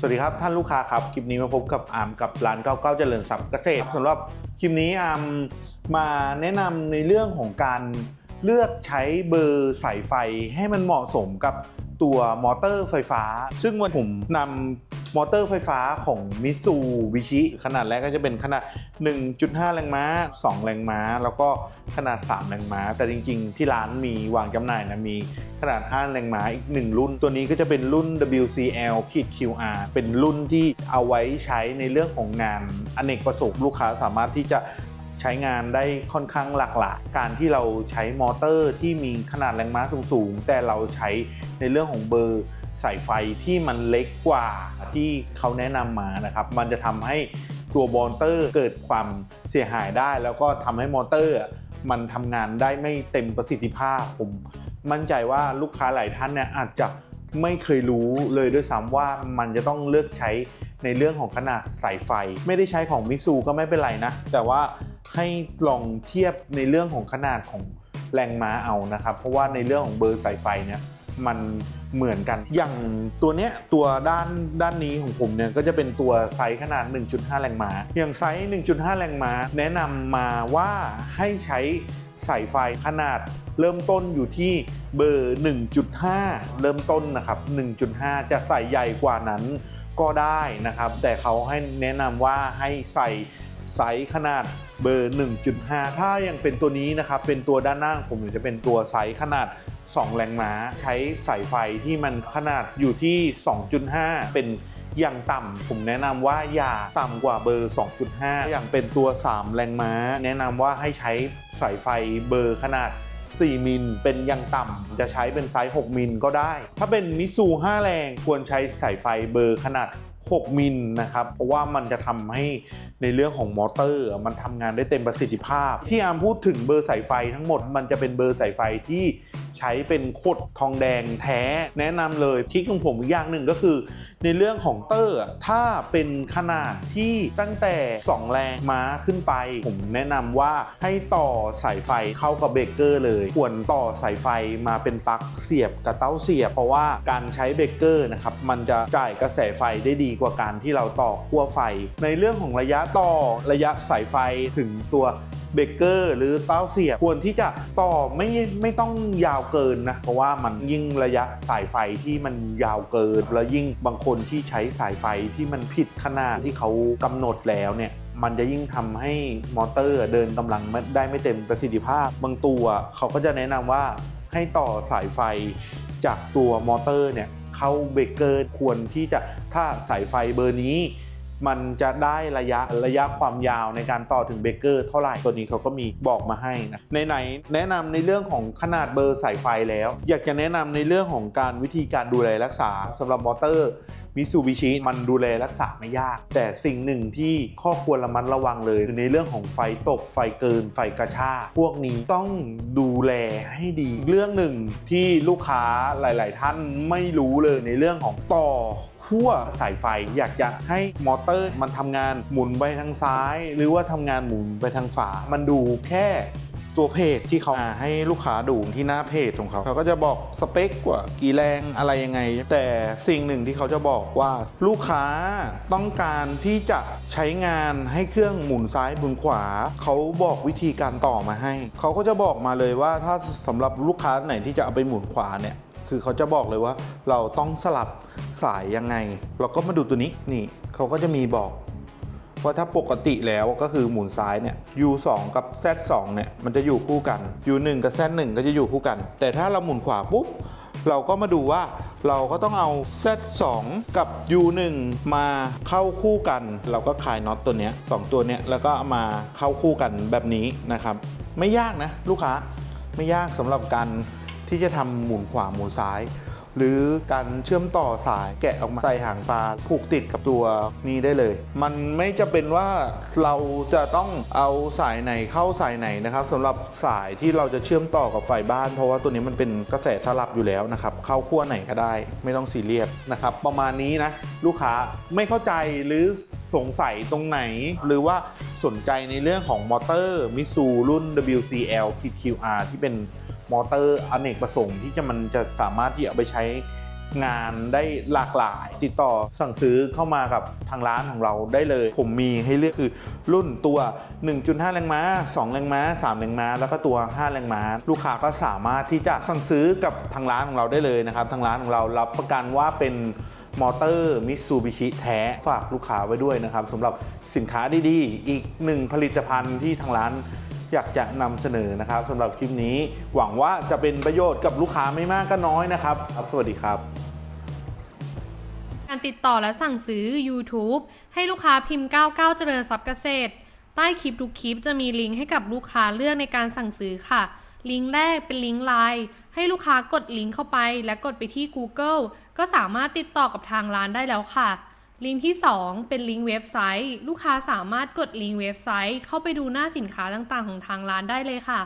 สวัสดีครับท่านลูกค้าครับ คลิปนี้มาพบกับอาร์มกับร้าน 99 เจริญทรัพย์เกษตรสำหรับคลิปนี้อาร์มมาแนะนำในเรื่องของการเลือกใช้เบอร์สายไฟให้มันเหมาะสมกับตัวมอเตอร์ไฟฟ้า ซึ่งวันผมนำ มอเตอร์ไฟฟ้าของมิซูบิชิขนาดแรกก็จะเป็นขนาด 1.5 แรงม้า 2 แรงม้า แล้วก็ขนาด 3 แรงม้า แต่จริง ๆ ที่ร้านมีวางจำหน่ายนะมีขนาด 5 แรงม้าอีก 1 รุ่น ตัวนี้ก็จะเป็นรุ่น WCL QR เป็นรุ่นที่เอาไว้ใช้ในเรื่องของงานอเนกประสงค์ลูกค้าสามารถที่จะใช้งานได้ค่อนข้างหลากหลาย การที่เราใช้มอเตอร์ที่มีขนาดแรงม้าสูงๆ แต่เราใช้ในเรื่องของเบอร์ สายไฟที่มันเล็กกว่าที่เขาแนะนำมานะครับ มันจะทำให้ตัวมอเตอร์เกิดความเสียหายได้ แล้วก็ทำให้มอเตอร์มันทำงานได้ไม่เต็มประสิทธิภาพ ผมมั่นใจว่าลูกค้าหลายท่านเนี่ยอาจจะไม่เคยรู้เลยด้วยซ้ำว่ามันจะต้องเลือกใช้ในเรื่องของขนาดสายไฟ ไม่ได้ใช้ของมิซูก็ไม่เป็นไรนะ แต่ว่าให้ลองเทียบในเรื่องของขนาดของแรงม้าเอานะครับ เพราะว่าในเรื่องของเบอร์สายไฟเนี่ยมัน เหมือนกัน อย่างตัวเนี้ยตัวด้านด้านนี้ของผมเนี่ยก็จะเป็นตัวไซส์ขนาด 1.5 แรงม้า อย่างไซส์ 1.5 แรงม้า แนะนำมาว่าให้ใช้สายไฟขนาดเริ่มต้นอยู่ที่เบอร์ 1.5 เริ่มต้นนะครับ 1.5 จะใส่ใหญ่กว่านั้นก็ได้นะครับ แต่เขาให้แนะนำว่าให้ใส่ ไซส์ขนาดเบอร์ 1.5 ถ้ายังเป็นตัวนี้นะครับ เป็นตัวด้านหน้าผมจะเป็นตัวไซส์ขนาด 2 แรงม้า ใช้สายไฟที่มันขนาดอยู่ที่ 2.5 เป็นอย่างต่ำผมแนะนำว่าอย่าต่ำกว่าเบอร์ 2.5 อย่างเป็นตัว 3 แรงม้า แนะนำว่าให้ใช้สายไฟเบอร์ขนาด 4 มิล เป็นย่างต่ำจะใช้เป็นไซส์ 6 มิลก็ได้ ถ้าเป็นมิซู5แรงควรใช้สายไฟเบอร์ขนาด 6 มิลนะครับ เพราะว่ามันจะทำให้ในเรื่องของมอเตอร์ มันทำงานได้เต็มประสิทธิภาพ ที่อาร์มพูดถึงเบอร์สายไฟทั้งหมดมันจะเป็นเบอร์สายไฟที่ใช้เป็นโคดทองแดงแท้แนะนำเลยทริคของผมอีกอย่างหนึ่งก็คือ ในเรื่องของเตอร์ถ้าเป็นขนาดที่ตั้งแต่ 2 แรงม้าขึ้นไป ผมแนะนำว่าให้ต่อสายไฟเข้ากับเบรกเกอร์เลย ควรต่อสายไฟมาเป็นปลั๊กเสียบกับเต้าเสียบ เพราะว่าการใช้เบรกเกอร์นะครับมันจะจ่ายกระแสไฟได้ดีกว่าการที่เราต่อขั้วไฟ ในเรื่องของระยะต่อระยะสายไฟถึงตัวเบรกเกอร์หรือเต้าเสียบควรที่จะต่อไม่ไม่ต้องยาวเกินนะ เพราะว่ามันยิ่งระยะสายไฟที่มันยาวเกิน แล้วยิ่งบางคนที่ใช้สายไฟที่มันผิดขนาดที่เขากำหนดแล้วเนี่ยมันจะยิ่งทำให้มอเตอร์เดินกำลังไม่ได้ไม่เต็มประสิทธิภาพ บางตัวเขาก็จะแนะนำว่าให้ต่อสายไฟจากตัวมอเตอร์เนี่ย เข้าเบรกเกอร์ควรที่จะถ้าสายไฟเบอร์นี้ มันจะได้ระยะระยะความยาวในการต่อถึงเบเกอร์เท่าไหร่ตัวนี้เขาก็มีบอกมาให้นะในไหนแนะนำในเรื่องของขนาดเบอร์สายไฟแล้ว อยากจะแนะนำในเรื่องของการวิธีการดูแลรักษาสำหรับมอเตอร์มิซูบิชิมันดูแลรักษาไม่ยาก แต่สิ่งหนึ่งที่ข้อควรระมัดระวังเลยคือในเรื่องของไฟตกไฟเกิน ไฟกระชากพวกนี้ต้องดูแลให้ดีเรื่องหนึ่งที่ลูกค้าหลาย ๆ ท่านไม่รู้เลยในเรื่องของต่อ ขั้วสายไฟ อยากจะให้มอเตอร์มันทำงานหมุนไปทางซ้าย หรือว่าทำงานหมุนไปทางฝา มันดูแค่ตัวเพจที่เขาให้ลูกค้าดูที่หน้าเพจของเขา เขาก็จะบอกสเปคว่ากี่แรงอะไรยังไง แต่สิ่งหนึ่งที่เขาจะบอกว่าลูกค้าต้องการที่จะใช้งานให้เครื่องหมุนซ้ายหมุนขวา เขาบอกวิธีการต่อมาให้ เขาก็จะบอกมาเลยว่าถ้าสำหรับลูกค้าไหนที่จะเอาไปหมุนขวาเนี่ย คือเขาจะบอกเลยว่าเราต้องสลับสายยังไง เราก็มาดูตัวนี้นี่เขาก็จะมีบอกว่าถ้าปกติแล้วก็คือหมุนซ้ายเนี่ย U2 กับ Z2 เนี่ยมันจะอยู่คู่กัน U1 กับ Z1 ก็จะอยู่คู่กัน แต่ถ้าเราหมุนขวาปุ๊บเราก็มาดูว่าเราก็ต้องเอา Z2 กับ U1 มาเข้าคู่กัน เราก็คลายน็อตตัวเนี้ยสองตัวเนี้ยแล้วก็มาเข้าคู่กันแบบนี้นะครับ ไม่ยากนะลูกค้าไม่ยากสำหรับการ ที่จะทำหมุนขวาหมุนซ้าย หรือการเชื่อมต่อสายแกะออกมาใส่หางปลาผูกติดกับตัวนี้ได้เลย มันไม่จะเป็นว่าเราจะต้องเอาสายไหนเข้าสายไหนนะครับสำหรับสายที่เราจะเชื่อมต่อกับไฟบ้าน เพราะว่าตัวนี้มันเป็นกระแสสลับอยู่แล้วนะครับเข้าขั้วไหนก็ได้ ไม่ต้องซีเรียสนะครับประมาณนี้นะลูกค้าไม่เข้าใจหรือสงสัยตรงไหน หรือว่า สนใจในเรื่องของมอเตอร์มิซูรุ่น WCL QR ที่เป็นมอเตอร์อเนกประสงค์ที่จะมันจะสามารถที่เอาไปใช้งานได้หลากหลาย ติดต่อสั่งซื้อเข้ามากับทางร้านของเราได้เลย ผมมีให้เลือกคือรุ่นตัว 1.5 แรงม้า 2 แรงม้า 3 แรงม้า แล้วก็ตัว 5 แรงม้า ลูกค้าก็สามารถที่จะสั่งซื้อกับทางร้านของเราได้เลยนะครับ ทางร้านของเรารับประกันว่าเป็น มอเตอร์มิซูบิชิแท้ฝากลูกค้าไว้ด้วยนะครับสำหรับสินค้าดีๆ อีกหนึ่งผลิตภัณฑ์ที่ทางร้านอยากจะนำเสนอนะครับสำหรับคลิปนี้หวังว่าจะเป็นประโยชน์กับลูกค้าไม่มากก็น้อยนะครับครับ สวัสดีครับ การติดต่อและสั่งซื้อ YouTube ให้ลูกค้าพิมพ์ 99 เจริญทรัพย์เกษตร ใต้คลิปทุกคลิปจะมีลิงก์ให้กับลูกค้าเลือกในการสั่งซื้อค่ะ ลิงก์แรกเป็นลิงก์ไลน์ให้ลูกค้ากดลิงก์เข้าไปและกดไปที่ Google ก็สามารถติดต่อกับทางร้านได้แล้วค่ะ ลิงก์ที่ 2 เป็นลิงก์เว็บไซต์ ลูกค้าสามารถกดลิงก์เว็บไซต์ เข้าไปดูหน้าสินค้าต่างๆ ของทางร้านได้เลยค่ะ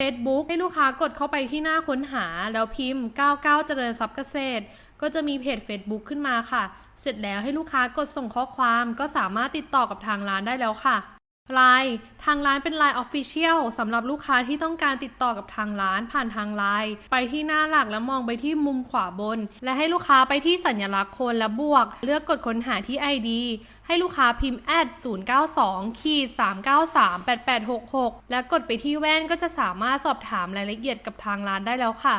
Facebook ให้ลูกค้ากดเข้าไปที่หน้าค้นหา แล้วพิมพ์ 99 เจริญทรัพย์เกษตร ก็จะมีเพจ Facebook ขึ้นมาค่ะ เสร็จแล้วให้ลูกค้ากดส่งข้อความก็สามารถติดต่อกับทางร้านได้แล้วค่ะ ไลน์ทางร้านเป็น Line Official สำหรับลูกค้าที่ต้องการติดต่อกับทางร้านผ่านทางไลน์ไปที่หน้าหลักแล้วมองไปที่มุมขวาบน และให้ลูกค้าไปที่สัญลักษณ์คนและบวก เลือกกดค้นหาที่ ID ให้ลูกค้าพิมพ์ add 092ขีด393 8866 และกดไปที่แว่นก็จะสามารถสอบถามรายละเอียดกับทางร้านได้แล้วค่ะ